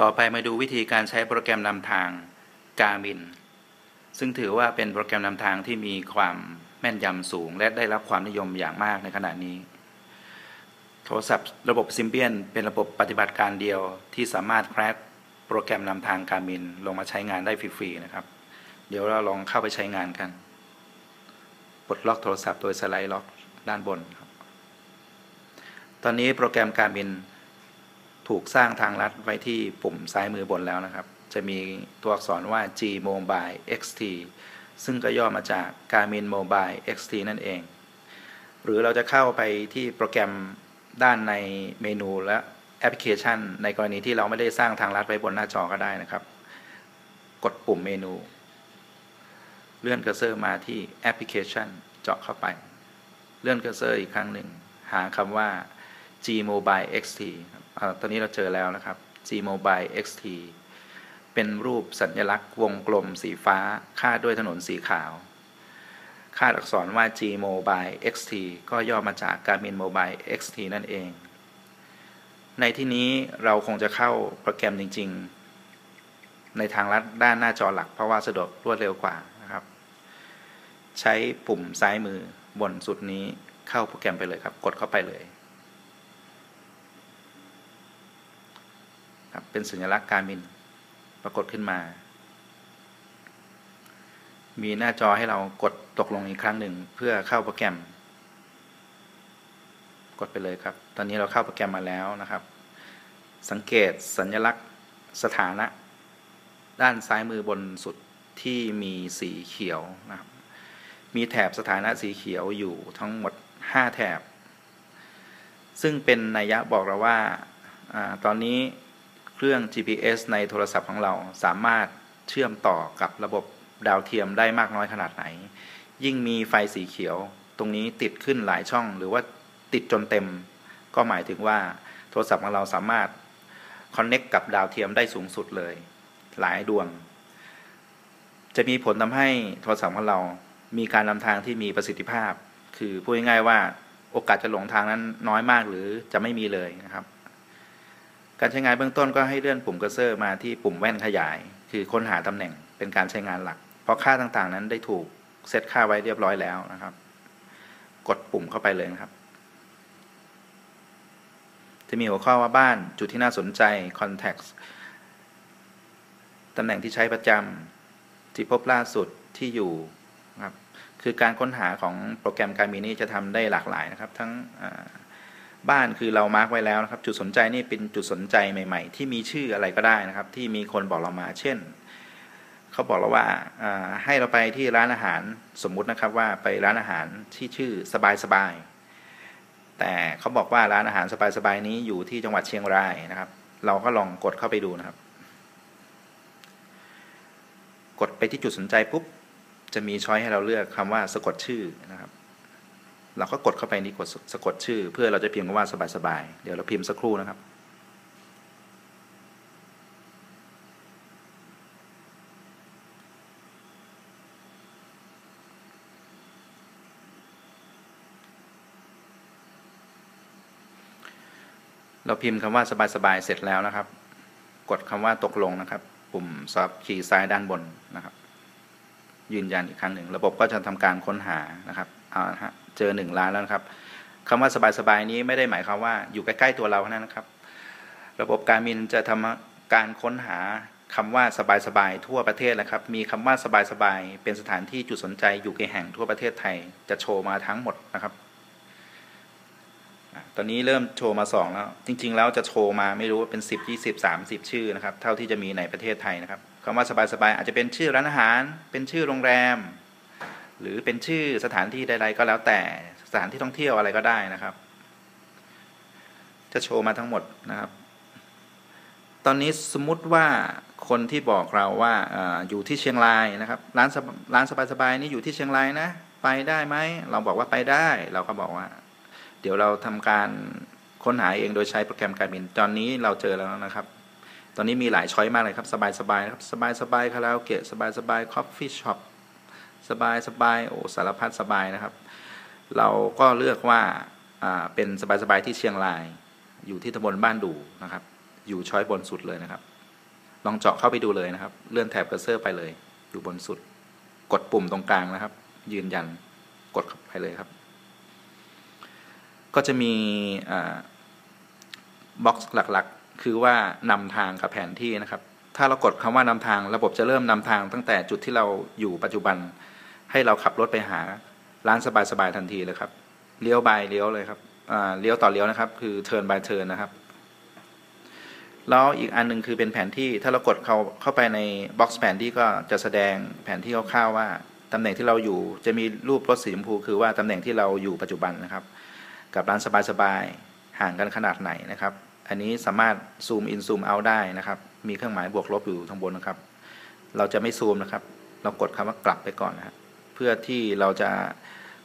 ต่อไปมาดูวิธีการใช้โปรแกรมนำทาง Garmin ซึ่งถือว่าเป็นโปรแกรมนำทางที่มีความแม่นยำสูง และได้รับความนิยมอย่างมากในขณะนี้ โทรศัพท์ระบบ Symbian เป็นระบบปฏิบัติการเดียวที่สามารถแคร็กโปรแกรมนำทาง Garmin ลงมาใช้งานได้ฟรีๆนะครับ เดี๋ยวเราลองเข้าไปใช้งานกันปลดล็อกโทรศัพท์โดยสไลด์ล็อกด้านบนครับตอนนี้โปรแกรม Garmin ถูกสร้างทางลัดไว้ที่ปุ่มซ้ายมือบนแล้วนะครับ จะมีตัวอักษรว่า G Mobile XT ซึ่งก็ย่อมาจาก Garmin Mobile XT นั่นเอง หรือเราจะเข้าไปที่โปรแกรมด้านในเมนูและแอปพลิเคชัน ในกรณีที่เราไม่ได้สร้างทางลัดไว้บนหน้าจอก็ได้นะครับ กดปุ่มเมนู เลื่อนเคอร์เซอร์มาที่แอปพลิเคชันเจาะเข้าไป เลื่อนเคอร์เซอร์อีกครั้งหนึ่ง หาคำว่า G Mobile XT ตอนนี้เราเจอแล้วนะครับ G Mobile XT เป็นรูปสัญลักษณ์วงกลมสีฟ้าคาดด้วยถนนสีขาว คาดอักษรว่า G Mobile XT ก็ย่อมาจาก Garmin Mobile XT นั่นเอง ในที่นี้เราคงจะเข้าโปรแกรมจริง ๆ ในทางลัดด้านหน้าจอหลักเพราะว่าสะดวกรวดเร็วกว่านะครับ ใช้ปุ่มซ้ายมือบนสุดนี้เข้าโปรแกรมไปเลยครับ กดเข้าไปเลยครับ เป็นสัญลักษณ์การมินปรากฏขึ้นมา มีหน้าจอให้เรากดตกลงอีกครั้งหนึ่งเพื่อเข้าโปรแกรม กดไปเลยครับ ตอนนี้เราเข้าโปรแกรมมาแล้วนะครับ สังเกตสัญลักษณ์สถานะ ด้านซ้ายมือบนสุดที่มีสีเขียวนะครับ มีแถบสถานะสีเขียวอยู่ทั้งหมด 5 แถบ ซึ่งเป็นนัยยะบอกเราว่าอตอนนี้ รื่อง GPS ในโทรศัพท์ของเราสามารถเชื่อมต่อกับระบบดาวเทียมได้มากน้อยขนาดไหน ยิ่งมีไฟสีเขียว ตรงนี้ติดขึ้นหลายช่อง หรือว่าติดจนเต็ม ก็หมายถึงว่าโทรศัพท์ของเราสามารถคอนเน็กกับดาวเทียมได้สูงสุดเลย หลายดวง จะมีผลทำให้โทรศัพท์ของเรา มีการนำทางที่มีประสิทธิภาพ คือพูดง่ายๆว่าโอกาสจะหลงทางนั้นน้อยมากหรือจะไม่มีเลยนะครับ การใช้งานเบื้องต้นก็ให้เลื่อนปุ่มกระเซอร์มาที่ปุ่มแว่นขยาย คือค้นหาตำแหน่งเป็นการใช้งานหลัก เพราะค่าต่างๆ นั้นได้ถูกเซตค่าไว้เรียบร้อยแล้วนะครับ กดปุ่มเข้าไปเลยนะครับ จะมีหัวข้อว่าบ้านจุดที่น่าสนใจ context ตำแหน่งที่ใช้ประจำที่พบล่าสุดที่อยู่ครับคือการค้นหาของโปรแกรมการมีนี้จะทำได้หลากหลายนะครับ ทั้ง บ้านคือเรามาร์กไว้แล้วนะครับ จุดสนใจนี่เป็นจุดสนใจใหม่ ๆ ที่มีชื่ออะไรก็ได้นะครับ ที่มีคนบอกเรามา เช่นเขาบอกเราว่าให้เราไปที่ร้านอาหารสมมุตินะครับว่าไปร้านอาหารที่ชื่อสบายสบายแต่เขาบอกว่าร้านอาหารสบายสบายนี้อยู่ที่จังหวัดเชียงรายนะครับ เราก็ลองกดเข้าไปดูนะครับ กดไปที่จุดสนใจปุ๊บจะมีช้อยให้เราเลือกคำว่าสะกดชื่อนะครับ เราก็กดเข้าไปนี่กดสะกดชื่อ เพื่อเราจะพิมพ์ว่าสบายๆ เดี๋ยวเราพิมพ์สักครู่นะครับ เราพิมพ์คำว่าสบายๆ เสร็จแล้วนะครับ กดคำว่าตกลงนะครับ ปุ่มซับคีย์ซ้ายด้านบนนะครับ ยืนยันอีกครั้งหนึ่ง ระบบก็จะทำการค้นหานะครับเอาละฮะ เจอหนึ่งล้านแล้วครับคำว่าสบายๆนี้ไม่ได้หมายความว่าอยู่ใกล้ๆตัวเราเท่านั้นนะครับ ระบบการมินจะทำการค้นหาคำว่าสบายๆทั่วประเทศนะครับ มีคำว่าสบายๆเป็นสถานที่จุดสนใจอยู่กี่แห่งทั่วประเทศไทย จะโชว์มาทั้งหมดนะครับตอนนี้เริ่มโชว์มาสองแล้ว จริง ๆ แล้วจะโชว์มาไม่รู้ว่าเป็นสิบยี่สิบสามสิบชื่อนะครับ เท่าที่จะมีในประเทศไทยนะครับคำว่าสบายๆอาจจะเป็นชื่อร้านอาหาร เป็นชื่อโรงแรม หรือเป็นชื่อสถานที่ใดๆก็แล้วแต่สถานที่ท่องเที่ยวอะไรก็ได้นะครับ จะโชว์มาทั้งหมดนะครับ ตอนนี้สมมุติว่าคนที่บอกเราว่าออยู่ที่เชียงรายนะครับ ร้านร้านสบายๆนี่อยู่ที่เชียงรายนะ ไปได้ไหมเราบอกว่าไปได้ เราก็บอกว่า เดี๋ยวเราทำการค้นหาเองโดยใช้โปรแกรมการบิน ตอนนี้เราเจอแล้วนะครับ ตอนนี้มีหลายช้อยมากเลยครับ สบายๆครับ สบายๆคาราโอเกะสบายๆคอฟฟี่ช็อป สบายสบายโอ้สารพัดสบายนะครับ เราก็เลือกว่าเป็นสบายสบายที่เชียงราย อยู่ที่ตำบลบ้านดูนะครับ อยู่ช้อยบนสุดเลยนะครับ ลองเจาะเข้าไปดูเลยนะครับ เลื่อนแถบกระเซอร์ไปเลย อยู่บนสุด กดปุ่มตรงกลางนะครับ ยืนยันกดเข้าไปเลยครับ ก็จะมีบ็อกซ์หลักๆ คือว่านำทางกับแผนที่นะครับ ถ้าเรากดคำว่านำทาง ระบบจะเริ่มนำทางตั้งแต่จุดที่เราอยู่ปัจจุบัน ให้เราขับรถไปหาร้านสบายๆทันทีเลยครับเลี้ยวบายเลี้ยวเลยครับเลี้ยวต่อเลี้ยวนะครับ คือเทิร์นบายเทิร์นนะครับแล้วอีกอันนึงคือเป็นแผนที่ถ้าเรากดเข้าเข้าไปในบ็อกซ์แผนที่ก็จะแสดงแผนที่คร่าวๆว่าตำแหน่งที่เราอยู่จะมีรูปรถสีชมพูคือว่าตำแหน่งที่เราอยู่ปัจจุบันนะครับ กับร้านสบายๆห่างกันขนาดไหนนะครับ อันนี้สามารถซูมอินซูมเอาได้นะครับ มีเครื่องหมายบวกลบอยู่ทางบนนะครับ เราจะไม่ซูมนะครับ เรากดคำว่ากลับไปก่อนนะครับ เพื่อที่เราจะ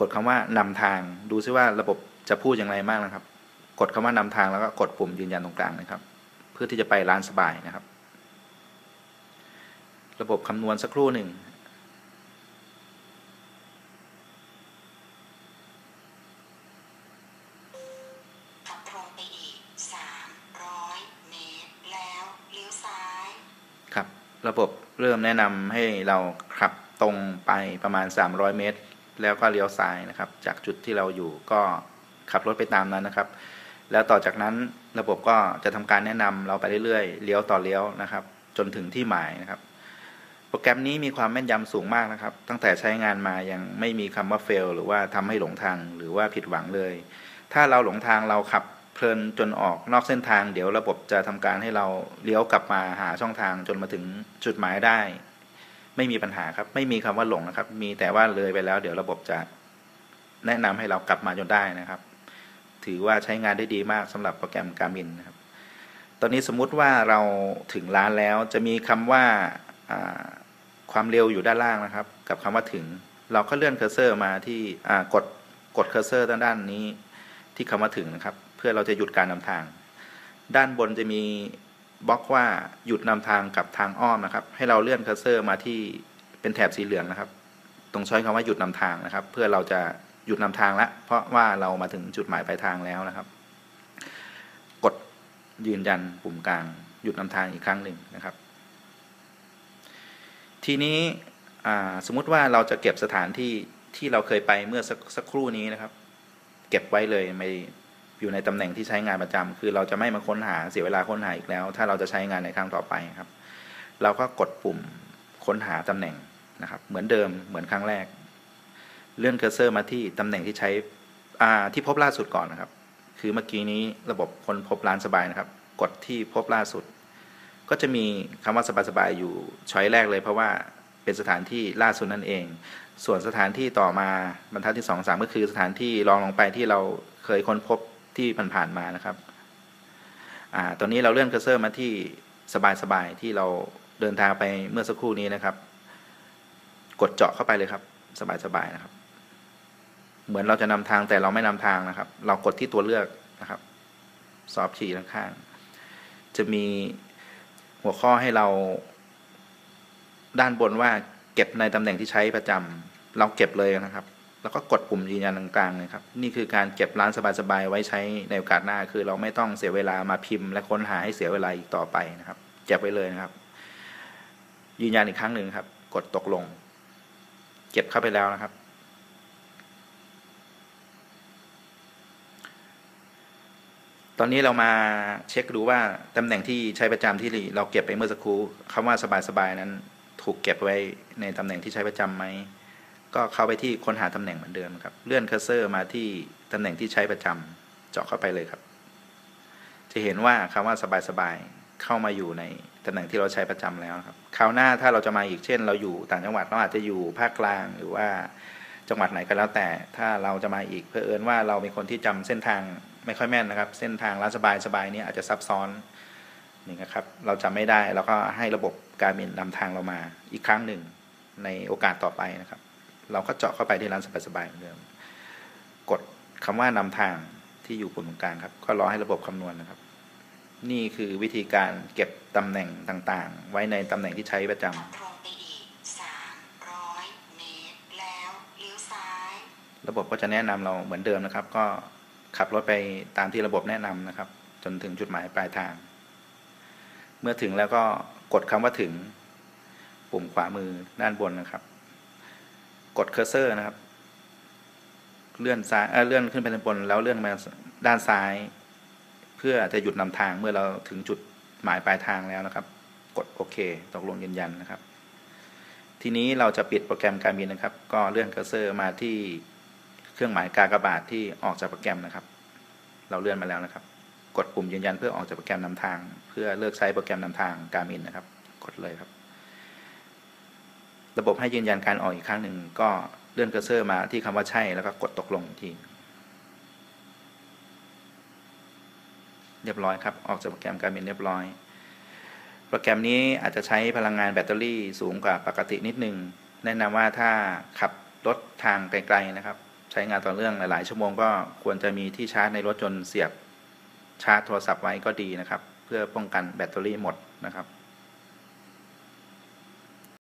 กดคำว่านำทาง ดูซิว่าระบบจะพูดอย่างไรมากนะครับ กดคำว่านำทางแล้วก็กดปุ่มยืนยันตรงกลางนะครับ เพื่อที่จะไปร้านสบายนะครับ ระบบคำนวณสักครู่หนึ่งครับ ระบบเริ่มแนะนำให้เราขับ ตรงไปประมาณ 300 เมตร แล้วก็เลี้ยวซ้ายนะครับ จากจุดที่เราอยู่ก็ขับรถไปตามนั้นนะครับ แล้วต่อจากนั้นระบบก็จะทำการแนะนำเราไปเรื่อยๆ เลี้ยวต่อเลี้ยวนะครับ จนถึงที่หมายนะครับ โปรแกรมนี้มีความแม่นยำสูงมากนะครับ ตั้งแต่ใช้งานมายังไม่มีคำว่า fail หรือว่าทำให้หลงทางหรือว่าผิดหวังเลย ถ้าเราหลงทางเราขับเพลินจนออกนอกเส้นทาง เดี๋ยวระบบจะทำการให้เราเลี้ยวกลับมาหาช่องทางจนมาถึงจุดหมายได้ ไม่มีปัญหาครับ ไม่มีคำว่าหลงนะครับ มีแต่ว่าเลยไปแล้ว เดี๋ยวระบบจะแนะนำให้เรากลับมาจนได้นะครับ ถือว่าใช้งานได้ดีมากสำหรับโปรแกรมการมินนะครับ ตอนนี้สมมุติว่าเราถึงร้านแล้วจะมีคำว่าความเร็วอยู่ด้านล่างนะครับ กับคำว่าถึง เราก็เลื่อนเคอร์เซอร์มาที่กดกดเคอร์เซอร์ด้านด้านนี้ ที่คำว่าถึงนะครับ เพื่อเราจะหยุดการนำทาง ด้านบนจะมี บล็อกว่าหยุดนำทางกับทางอ้อมนะครับ ให้เราเลื่อนคัสเซอร์มาที่เป็นแถบสีเหลืองนะครับ ตรงช้อยคำว่าหยุดนำทางนะครับ เพื่อเราจะหยุดนำทางแล้วเพราะว่าเรามาถึงจุดหมายปลายทางแล้วนะครับ กดยืนยันปุ่มกลางหยุดนำทางอีกครั้งหนึ่งนะครับ ทีนี้สมมุติว่าเราจะเก็บสถานที่ที่เราเคยไปเมื่อสสักครู่นี้นะครับ เก็บไว้เลยไม่ อยู่ในตำแหน่งที่ใช้งานประจำคือเราจะไม่มาค้นหาเสียเวลาค้นหาอีกแล้ว ถ้าเราจะใช้งานในครั้งต่อไปครับ เราก็กดปุ่มค้นหาตำแหน่งนะครับ เหมือนเดิมเหมือนครั้งแรก เลื่อนเคอร์เซอร์มาที่ตำแหน่งที่ใช้ที่พบล่าสุดก่อนนะครับ คือเมื่อกี้นี้ระบบค้นพบร้านสบายนะครับ กดที่พบล่าสุด ก็จะมีคำว่าสบายๆอยู่ช้อยแรกเลย เพราะว่าเป็นสถานที่ล่าสุดนั่นเอง ส่วนสถานที่ต่อมาบรรทัดที่สองสามก็คือสถานที่รองลงไปที่เราเคยค้นพบ ที่ผ่านๆมานะครับอ่าตอนนี้เราเลื่อนเคอร์เซอร์มาที่สบายๆที่เราเดินทางไปเมื่อสักครู่นี้นะครับ กดเจาะเข้าไปเลยครับ สบายๆนะครับ เหมือนเราจะนำทางแต่เราไม่นำทางนะครับ เรากดที่ตัวเลือกนะครับซอฟชีข้างๆจะมีหัวข้อให้เรา ด้านบนว่าเก็บในตำแหน่งที่ใช้ประจำเราเก็บเลยนะครับ แล้วก็กดปุ่มยืนยันกลางๆเลยครับ นี่คือการเก็บร้านสบายๆไว้ใช้ในโอกาสหน้า คือเราไม่ต้องเสียเวลามาพิมพ์ และค้นหาให้เสียเวลาอีกต่อไปนะครับ เก็บไว้เลยนะครับ ยืนยันอีกครั้งหนึ่งครับ กดตกลง เก็บเข้าไปแล้วนะครับ ตอนนี้เรามาเช็คดูว่าตำแหน่งที่ใช้ประจำที่เราเก็บไปเมื่อสักครู่คำว่าสบายๆนั้น ถูกเก็บไว้ในตำแหน่งที่ใช้ประจำไหม ก็เข้าไปที่ค้นหาตำแหน่งเหมือนเดิมครับ เลื่อนเคัสเซอร์มาที่ตำแหน่งที่ใช้ประจำเจาะเข้าไปเลยครับ จะเห็นว่าคำว่าสบายๆเข้ามาอยู่ในตำแหน่งที่เราใช้ประจำแล้วครับคราวหน้าถ้าเราจะมาอีกเช่น เราอยู่ต่างจังหวัดเราอาจจะอยู่ภาคกลางหรือว่าจังหวัดไหนก็แล้วแต่ ถ้าเราจะมาอีกเพื่อเอินว่าเราเป็นคนที่จำเส้นทางไม่ค่อยแม่นนะครับ เส้นทางร้านสบายสบายนี้อาจจะซับซ้อนนี่นะครับ เราจำไม่ได้แล้วก็ให้ระบบการบินนำทางเรามาอีกครั้งหนึ่งในโอกาสต่อไปนะครับ เราก็เจาะเข้าไปที่ร้านสบายๆเหมือนเดิมกดคำว่านำทางที่อยู่ปุ่มตรงกลางครับ ก็รอให้ระบบคำนวณนะครับ นี่คือวิธีการเก็บตำแหน่งต่างๆ ไว้ในตำแหน่งที่ใช้ประจำระบบก็จะแนะนำเราเหมือนเดิมนะครับ ก็ขับรถไปตามที่ระบบแนะนำนะครับ จนถึงจุดหมายปลายทาง เมื่อถึงแล้วก็กดคำว่าถึง ปุ่มขวามือด้านบนนะครับ กดเคอร์เซอร์นะครับ เลื่อนซ้ายเอ่อเลื่อนขึ้นไปด้านบน แล้วเลื่อนมาด้านซ้าย เพื่อจะหยุดนำทางเมื่อเราถึงจุดหมายปลายทางแล้วนะครับ กดโอเค ตกลงยืนยันนะครับ ทีนี้เราจะปิดโปรแกรมการบินนะครับ ก็เลื่อนเคอร์เซอร์มาที่เครื่องหมายกากบาทที่ออกจากโปรแกรมนะครับ เราเลื่อนมาแล้วนะครับ กดปุ่มยืนยันเพื่อออกจากโปรแกรมนำทาง เพื่อเลิกใช้โปรแกรมนำทางการบินนะครับ กดเลยครับ ระบบให้ยืนยันการออกอีกครั้งหนึ่งก็เลื่อนเคอร์เซอร์มาที่คำว่าใช่แล้วก็กดตกลงที เรียบร้อยครับ ออกจากโปรแกรมการบินเรียบร้อย โปรแกรมนี้อาจจะใช้พลังงานแบตเตอรี่สูงกว่าปกตินิดนึง แนะนำว่าถ้าขับรถทางไกลๆนะครับ ใช้งานต่อเนื่องหลายๆชั่วโมงก็ควรจะมีที่ชาร์จในรถจนต์เสียบชาร์จโทรศัพท์ไว้ก็ดีนะครับ เพื่อป้องกันแบตเตอรี่หมดนะครับ